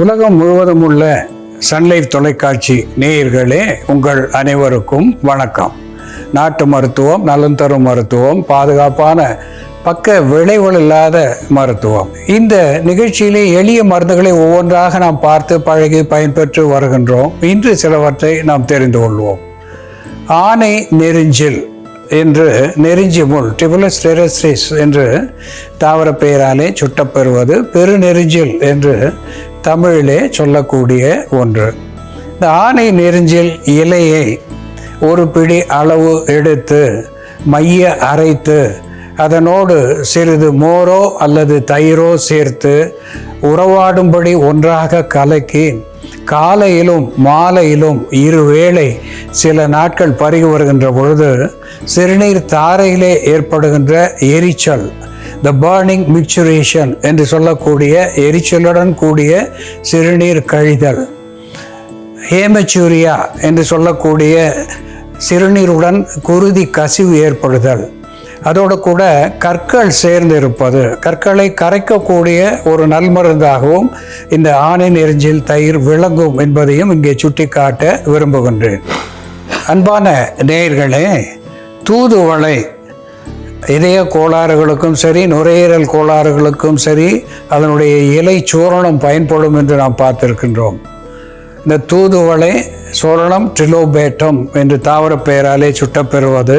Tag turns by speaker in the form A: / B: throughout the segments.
A: உலகம் முழுவதும் உள்ள சன்லைஃப் தொலைக்காட்சி நேயர்களே உங்கள் அனைவருக்கும் வணக்கம். நாட்டு மருத்துவம் நலன் தரும் மருத்துவம் பாதுகாப்பான பக்க விளைவுகள் இல்லாத மருத்துவம். இந்த நிகழ்ச்சியிலே எளிய மருந்துகளை ஒவ்வொன்றாக நாம் பார்த்து பழகி பயன்பெற்று வருகின்றோம். இன்று சிலவற்றை நாம் தெரிந்து கொள்வோம். ஆனை நெருஞ்சில் என்று நெருஞ்சி முள் டிபுலஸ் டெரஸ்டிஸ் என்று தாவர பெயராலே சுட்டப்பெறுவது பெருநெருஞ்சில் என்று தமிழிலே சொல்லக்கூடிய ஒன்று. இந்த ஆனை நெருஞ்சில் இலையை ஒரு பிடி அளவு எடுத்து மைய அரைத்து அதனோடு சிறிது மோரோ அல்லது தயிரோ சேர்த்து உறவாடும்படி ஒன்றாக கலக்கி காலையிலும் மாலையிலும் இருவேளை சில நாட்கள் பருகி வருகின்ற பொழுது சிறுநீர் தாரையிலே ஏற்படுகின்ற எரிச்சல் த பர்னிங் மிக்சுரேஷன் என்று சொல்லக்கூடிய எரிச்சலுடன் கூடிய சிறுநீர் கழிதல். ஹேமச்சூரியா என்று சொல்லக்கூடிய சிறுநீருடன் குருதி கசிவு ஏற்படுதல். அதோடு கூட கற்கள் சேர்ந்து இருப்பது கற்களை கரைக்கக்கூடிய ஒரு நல்மருந்தாகவும் இந்த ஆணை நெறிஞ்சில் தயிர் விளங்கும் என்பதையும் இங்கே சுட்டிக்காட்ட விரும்புகின்றேன். அன்பான நேயர்களே தூதுவளை இதய கோளாறுகளுக்கும் சரி நுரையீரல் கோளாறுகளுக்கும் சரி அதனுடைய இலை சூரணம் பயன்படும் என்று நாம் பார்த்திருக்கின்றோம். இந்த தூதுவளை சோரணம் ட்ரிலோபேட்டம் என்று தாவர பெயராலே சுட்டப்பெறுவது.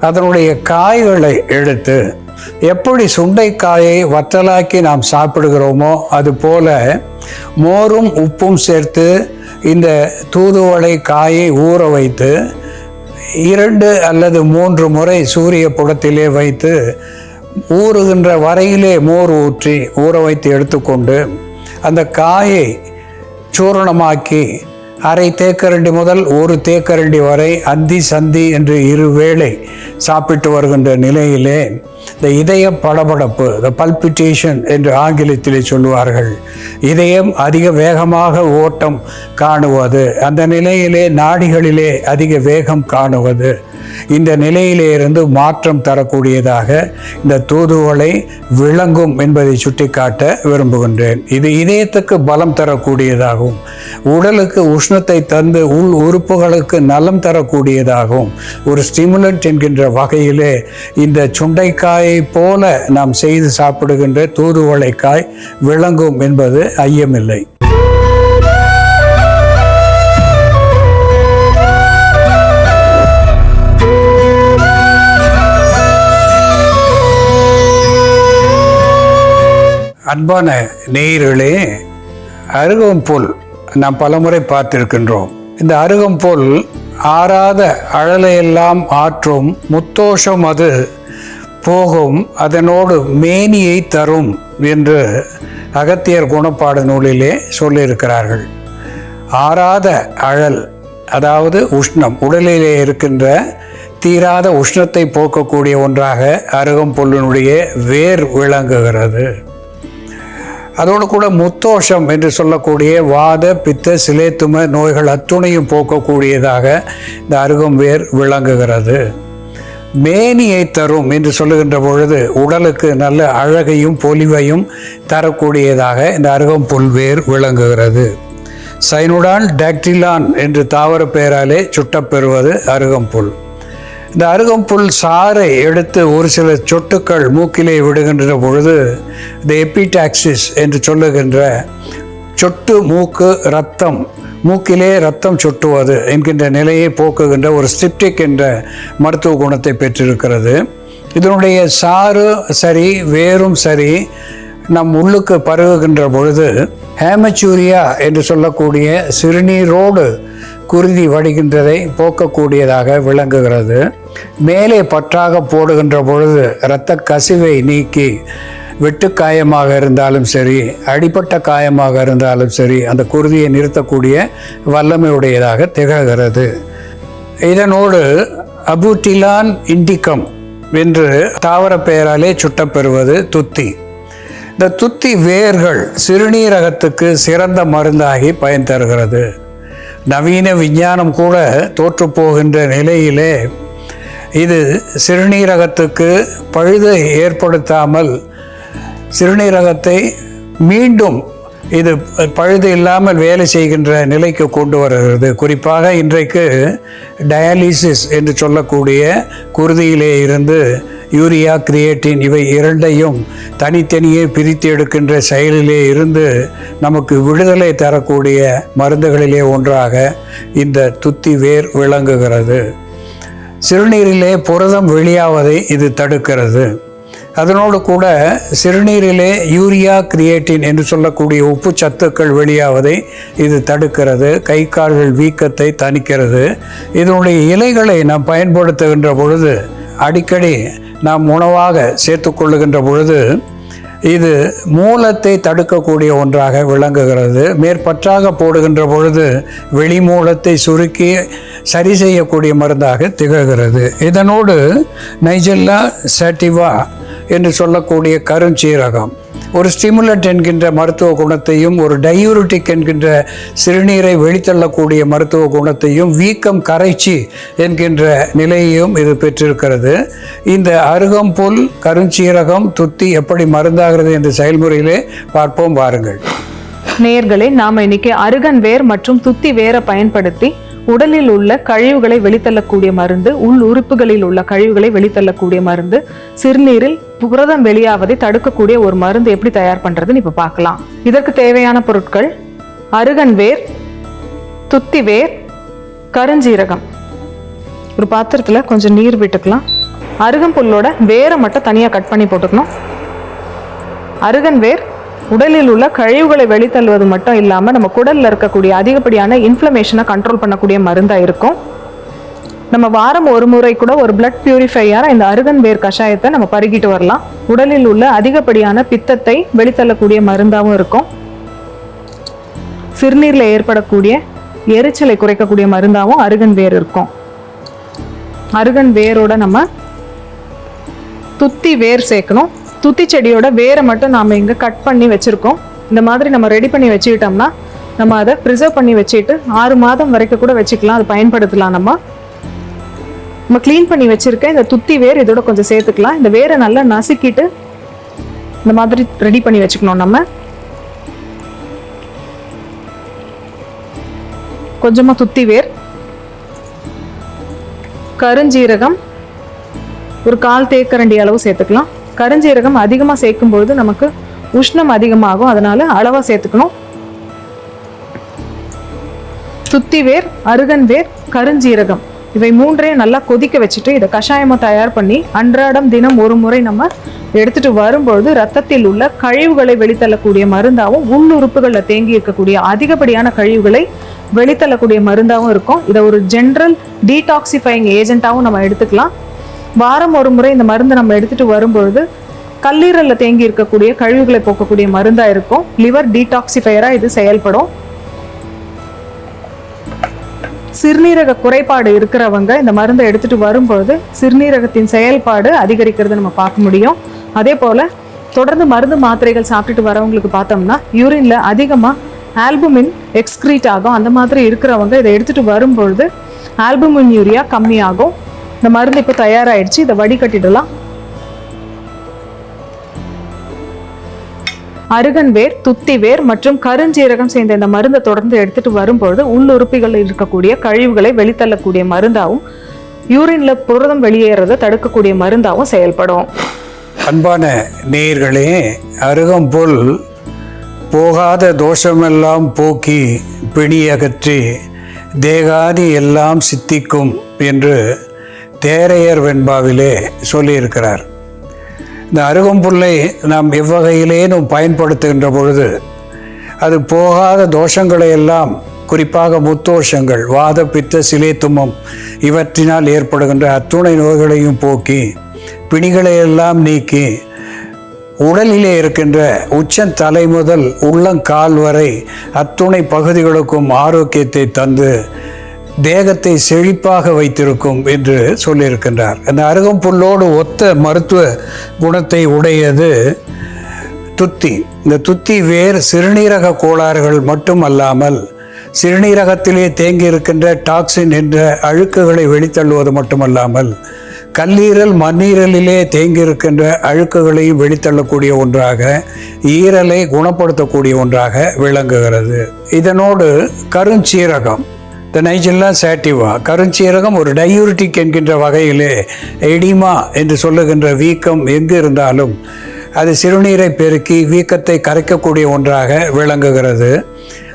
A: அதனுடைய காய்களை எடுத்து எப்படி சுண்டைக்காயை வற்றலாக்கி நாம் சாப்பிடுகிறோமோ அதுபோல மோரும் உப்பும் சேர்த்து இந்த தூதுவளை காயை ஊற வைத்து இரண்டு அல்லது மூன்று முறை சூரிய புடத்திலே வைத்து ஊறுகின்ற வரையிலே மோர் ஊற்றி ஊற வைத்து எடுத்துக்கொண்டு அந்த காயை சூரணமாக்கி அரை தேக்கரண்டி முதல் ஒரு தேக்கரண்டி வரை அந்தி சந்தி என்று இருவேளை சாப்பிட்டு வருகின்ற நிலையிலே இந்த இதய படபடப்பு த பல்பிட்டேஷன் என்று ஆங்கிலத்திலே சொல்லுவார்கள். இதயம் அதிக வேகமாக ஓட்டம் காணுவது அந்த நிலையிலே நாடிகளிலே அதிக வேகம் காணுவது இந்த நிலையிலே இருந்து மாற்றம் தரக்கூடியதாக இந்த தூதுவளை விளங்கும் என்பதை சுட்டிக்காட்ட விரும்புகின்றேன். இது இதயத்துக்கு பலம் தரக்கூடியதாகவும் உடலுக்கு உஷ்ணத்தை தந்து உள் உறுப்புகளுக்கு நலம் தரக்கூடியதாகவும் ஒரு ஸ்டிமுலண்ட் என்கின்ற வகையிலே இந்த சுண்டைக்காயை போல நாம் செய்து சாப்பிடுகின்ற தூதுவளைக்காய் விளங்கும் என்பது ஐயமில்லை. அன்பான நேயர்களே அருகம்புல் நாம் பலமுறை பார்த்திருக்கின்றோம். இந்த அருகம்புல் ஆறாத அழலையெல்லாம் ஆற்றும் முத்தோஷம் அது. போகும் அதனோடு மேனியை தரும் என்று அகத்தியர் குணப்பாடு நூலிலே சொல்லியிருக்கிறார்கள். ஆறாத அழல் அதாவது உஷ்ணம் உடலிலே இருக்கின்ற தீராத உஷ்ணத்தை போக்கக்கூடிய ஒன்றாக அருகம்புல்லினுடைய வேர் விளங்குகிறது. அதோடு கூட முத்தோஷம் என்று சொல்லக்கூடிய வாத பித்த சிலேத்தும நோய்கள் அத்துணையும் போக்கக்கூடியதாக இந்த அருகம்பேர் விளங்குகிறது. மேனியை தரும் என்று சொல்லுகின்ற பொழுது உடலுக்கு நல்ல அழகையும் பொலிவையும் தரக்கூடியதாக இந்த அருகம்புல் வேர் விளங்குகிறது. சைனுடான் டாக்டிலான் என்று தாவர பெயராலே சுட்டப்பெறுவது அருகம்புல் இந்த அருகம்புல் சாறை எடுத்து ஒரு சில சொட்டுக்கள் மூக்கிலே விடுகின்ற பொழுது இந்த எபிடாக்சிஸ் என்று சொல்லுகின்ற சொட்டு மூக்கு ரத்தம் மூக்கிலே ரத்தம் சொட்டுவது என்கின்ற நிலையை போக்குகின்ற ஒரு ஸ்டிப்டிக் என்ற மருத்துவ குணத்தை பெற்றிருக்கிறது. இதனுடைய சாறு சரி வேரும் சரி நம் உள்ளுக்கு பரவுகின்ற பொழுது ஹேமச்சூரியா என்று சொல்லக்கூடிய சிறுநீரோடு குருதி வடிகின்றதை போக்கக்கூடியதாக விளங்குகிறது. மேலே பற்றாக போடுகின்ற பொழுது இரத்த கசிவை நீக்கி வெட்டு காயமாக இருந்தாலும் சரி அடிப்பட்ட காயமாக இருந்தாலும் சரி அந்த குருதியை நிறுத்தக்கூடிய வல்லமையுடையதாக திகழ்கிறது. இதனோடு அபுட்டிலான் இண்டிகம் என்று தாவர பெயராலே சுட்டப்பெறுவது துத்தி. இந்த துத்தி வேர்கள் சிறுநீரகத்துக்கு சிறந்த மருந்தாகி பயன் தருகிறது. நவீன விஞ்ஞானம் கூட தோற்றுப்போகின்ற நிலையிலே இது சிறுநீரகத்துக்கு பழுதை ஏற்படுத்தாமல் சிறுநீரகத்தை மீண்டும் இது பழுது இல்லாமல் வேலை செய்கின்ற நிலைக்கு கொண்டு வருகிறது. குறிப்பாக இன்றைக்கு டயாலிசிஸ் என்று சொல்லக்கூடிய குருதியிலே இருந்து யூரியா கிரியேட்டின் இவை இரண்டையும் தனித்தனியே பிரித்து எடுக்கின்ற செயலிலே இருந்து நமக்கு விடுதலை தரக்கூடிய மருந்துகளிலே ஒன்றாக இந்த துத்தி வேர் விளங்குகிறது. சிறுநீரிலே புரதம் வெளியாவதை இது தடுக்கிறது. அதனோடு கூட சிறுநீரிலே யூரியா கிரியேட்டின் என்று சொல்லக்கூடிய உப்பு சத்துக்கள் வெளியாவதை இது தடுக்கிறது. கை கால்கள் வீக்கத்தை தணிக்கிறது. இதனுடைய இலைகளை நாம் பயன்படுத்துகின்ற பொழுது அடிக்கடி நாம் உணவாக சேர்த்துக்கொள்ளுகின்ற பொழுது இது மூலத்தை தடுக்கக்கூடிய ஒன்றாக விளங்குகிறது. மேற்பற்றாக போடுகின்ற பொழுது வெளிமூலத்தை சுருக்கி சரி செய்யக்கூடிய மருந்தாக திகழ்கிறது. இதனோடு நைஜெல்லா சட்டிவா என்று சொல்லக்கூடிய கருஞ்சீரகம் ஒரு ஸ்டிமுலட் என்கின்ற மருத்துவ குணத்தையும் ஒரு டயூரிட்டிக் என்கின்ற சிறுநீரை வெளித்தள்ளக்கூடிய மருத்துவ குணத்தையும் வீக்கம் கரைச்சி என்கின்ற நிலையையும் இது பெற்றிருக்கிறது. இந்த அருகம்புல் கருஞ்சீரகம் துத்தி எப்படி மருந்தாகிறது என்ற செயல்முறையிலே பார்ப்போம் வாருங்கள்.
B: நேர்களே நாம் இன்னைக்கு அருகன் வேர் மற்றும் துத்தி வேரை பயன்படுத்தி உடலில் உள்ள கழிவுகளை வெளித்தள்ளக்கூடிய மருந்து உள் உறுப்புகளில் உள்ள கழிவுகளை வெளித்தள்ளக்கூடிய மருந்து சிறுநீரில் புரதம் வெளியாவதை தடுக்கக்கூடிய ஒரு மருந்து எப்படி தயார் பண்ணுறதுன்னு இப்ப பார்க்கலாம். இதற்கு தேவையான பொருட்கள் அருகன் வேர் துத்தி வேர் கருஞ்சீரகம். ஒரு பாத்திரத்துல கொஞ்சம் நீர் விட்டுக்கலாம். அருகம்புல்லோட வேரை மட்டும் தனியா கட் பண்ணி போட்டுக்கணும். அருகன் வேர் உடலில் உள்ள கழிவுகளை வெளித்தள்ளுவது மட்டும் இல்லாமல் நம்ம குடலில் இருக்கக்கூடிய அதிகப்படியான இன்ஃப்ளமேஷனை கண்ட்ரோல் பண்ணக்கூடிய மருந்தாக இருக்கும். நம்ம வாரம் ஒரு முறை கூட ஒரு பிளட் பியூரிஃபையராக இந்த அருகன் வேர் கஷாயத்தை நம்ம பருகிட்டு வரலாம். உடலில் உள்ள அதிகப்படியான பித்தத்தை வெளித்தள்ளக்கூடிய மருந்தாகவும் இருக்கும். சிறுநீரில் ஏற்படக்கூடிய எரிச்சலை குறைக்கக்கூடிய மருந்தாகவும் அருகன் வேர் இருக்கும். அருகன் வேரோட நம்ம துத்தி வேர் சேர்க்கணும். துத்தி செடியோட வேரை மட்டும் நாம் இங்கே கட் பண்ணி வச்சுருக்கோம். இந்த மாதிரி நம்ம ரெடி பண்ணி வச்சுக்கிட்டோம்னா நம்ம அதை ப்ரிசர்வ் பண்ணி வச்சுட்டு ஆறு மாதம் வரைக்கும் கூட வச்சுக்கலாம். அதை பயன்படுத்தலாம் நம்ம. நம்ம க்ளீன் பண்ணி வச்சுருக்க இந்த துத்தி வேர் இதோட கொஞ்சம் சேர்த்துக்கலாம். இந்த வேரை நல்லா நசுக்கிட்டு இந்த மாதிரி ரெடி பண்ணி வச்சுக்கணும் நம்ம. கொஞ்சமாக துத்தி வேர். கருஞ்சீரகம். ஒரு கால் தேக்கரண்டி அளவு சேர்த்துக்கலாம். கருஞ்சீரகம் அதிகமாக சேர்க்கும்பொழுது நமக்கு உஷ்ணம் அதிகமாகும். அதனால் அளவாக சேர்த்துக்கணும். துத்தி வேர் அருகன் வேர் கருஞ்சீரகம் இவை மூன்றையும் நல்லா கொதிக்க வச்சுட்டு இதை கஷாயமாக தயார் பண்ணி அன்றாடம் தினம் ஒரு முறை நம்ம எடுத்துட்டு வரும்பொழுது ரத்தத்தில் உள்ள கழிவுகளை வெளித்தள்ளக்கூடிய மருந்தாகவும் உள்ளுறுப்புகளில் தேங்கி இருக்கக்கூடிய அதிகப்படியான கழிவுகளை வெளித்தள்ளக்கூடிய மருந்தாகவும் இருக்கும். இதை ஒரு ஜென்ரல் டீடாக்சிஃபைங் ஏஜென்ட்டாகவும் நம்ம எடுத்துக்கலாம். வாரம் ஒரு முறை இந்த மருந்தை நம்ம எடுத்துகிட்டு வரும்பொழுது கல்லீரலில் தேங்கி இருக்கக்கூடிய கழிவுகளை போக்கக்கூடிய மருந்தாக இருக்கும். லிவர் டீடாக்சிஃபையராக இது செயல்படும். சிறுநீரக குறைபாடு இருக்கிறவங்க இந்த மருந்தை எடுத்துட்டு வரும்பொழுது சிறுநீரகத்தின் செயல்பாடு அதிகரிக்கிறது நம்ம பார்க்க முடியும். அதே போல் தொடர்ந்து மருந்து மாத்திரைகள் சாப்பிட்டுட்டு வரவங்களுக்கு பார்த்தோம்னா யூரின்ல அதிகமாக ஆல்புமின் எக்ஸ்கிரீட் ஆகும். அந்த மாதிரி இருக்கிறவங்க இதை எடுத்துட்டு வரும்பொழுது ஆல்புமின் யூரியா கம்மியாகும். இந்த மருந்து இப்போ தயாராயிடுச்சு இதை வடிகட்டிடலாம். அருகன் வேர் துத்தி வேர் மற்றும் கருஞ்சீரகம் சேர்ந்த இந்த மருந்தை தொடர்ந்து எடுத்துட்டு வரும்பொழுது உள்ளுறுப்பிகளில் இருக்கக்கூடிய கழிவுகளை வெளித்தள்ளக்கூடிய மருந்தாகவும் யூரின்ல புரதம் வெளியேறதை தடுக்கக்கூடிய மருந்தாகவும் செயல்படும்.
A: அன்பான நேயர்களே அருகம்புல் போகாத தோஷமெல்லாம் போக்கி பிணியகற்றி தேகாதி எல்லாம் சித்திக்கும் என்று தேரையர் வெண்பாவிலே சொல்லியிருக்கிறார். இந்த அருகம்புல்லை நாம் எவ்வகையிலேனும் பயன்படுத்துகின்ற பொழுது அது போகாத தோஷங்களை எல்லாம் குறிப்பாக முத்தோஷங்கள் வாத பித்த சிலேத்துமம் இவற்றினால் ஏற்படுகின்ற அத்துணை நோய்களையும் போக்கி பிணிகளை எல்லாம் நீக்கி உடலிலே இருக்கின்ற உச்சந்தலை முதல் உள்ளங்கால் வரை அத்துணை பகுதிகளுக்கும் ஆரோக்கியத்தை தந்து தேகத்தை செழிப்பாக வைத்திருக்கும் என்று சொல்லியிருக்கின்றார். அந்த அருகம்புல்லோடு ஒத்த மருத்துவ குணத்தை உடையது துத்தி. இந்த துத்தி வேர் சிறுநீரக கோளாறுகள் மட்டும் அல்லாமல் சிறுநீரகத்திலே தேங்கி இருக்கின்ற டாக்ஸின் என்ற அழுக்குகளை வெளித்தள்ளுவது மட்டுமல்லாமல் கல்லீரல் மண்ணீரலிலே தேங்கியிருக்கின்ற அழுக்குகளையும் வெளித்தள்ளக்கூடிய ஒன்றாக ஈரலை குணப்படுத்தக்கூடிய ஒன்றாக விளங்குகிறது. இதனோடு கருஞ்சீரகம் த நைஜில்லா சாட்டிவா கருஞ்சீரகம் ஒரு டயூரிட்டிக் என்கின்ற வகையிலே எடிமா என்று சொல்லுகின்ற வீக்கம் எங்கு இருந்தாலும் அது சிறுநீரை பெருக்கி வீக்கத்தை கரைக்கக்கூடிய ஒன்றாக விளங்குகிறது.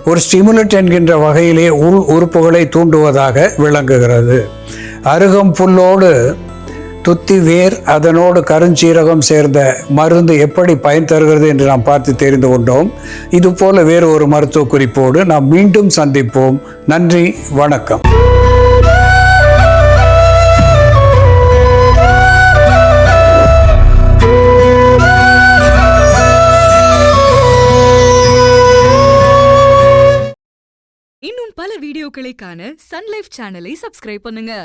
A: ஒரு ஸ்டிமுலட் என்கின்ற வகையிலே உள் உறுப்புகளை தூண்டுவதாக விளங்குகிறது. அருகம் புல்லோடு துத்தி வேர் அதனோடு கருஞ்சீரகம் சேர்ந்த மருந்து எப்படி பயன் தருகிறது என்று நாம் பார்த்து தெரிந்து கொண்டோம். இதுபோல வேறு ஒரு மருத்துவ குறிப்போடு நாம் மீண்டும் சந்திப்போம். நன்றி வணக்கம்.
C: இன்னும் பல வீடியோக்களை காண சன்லைஃப் சேனலை சப்ஸ்கிரைப் பண்ணுங்க.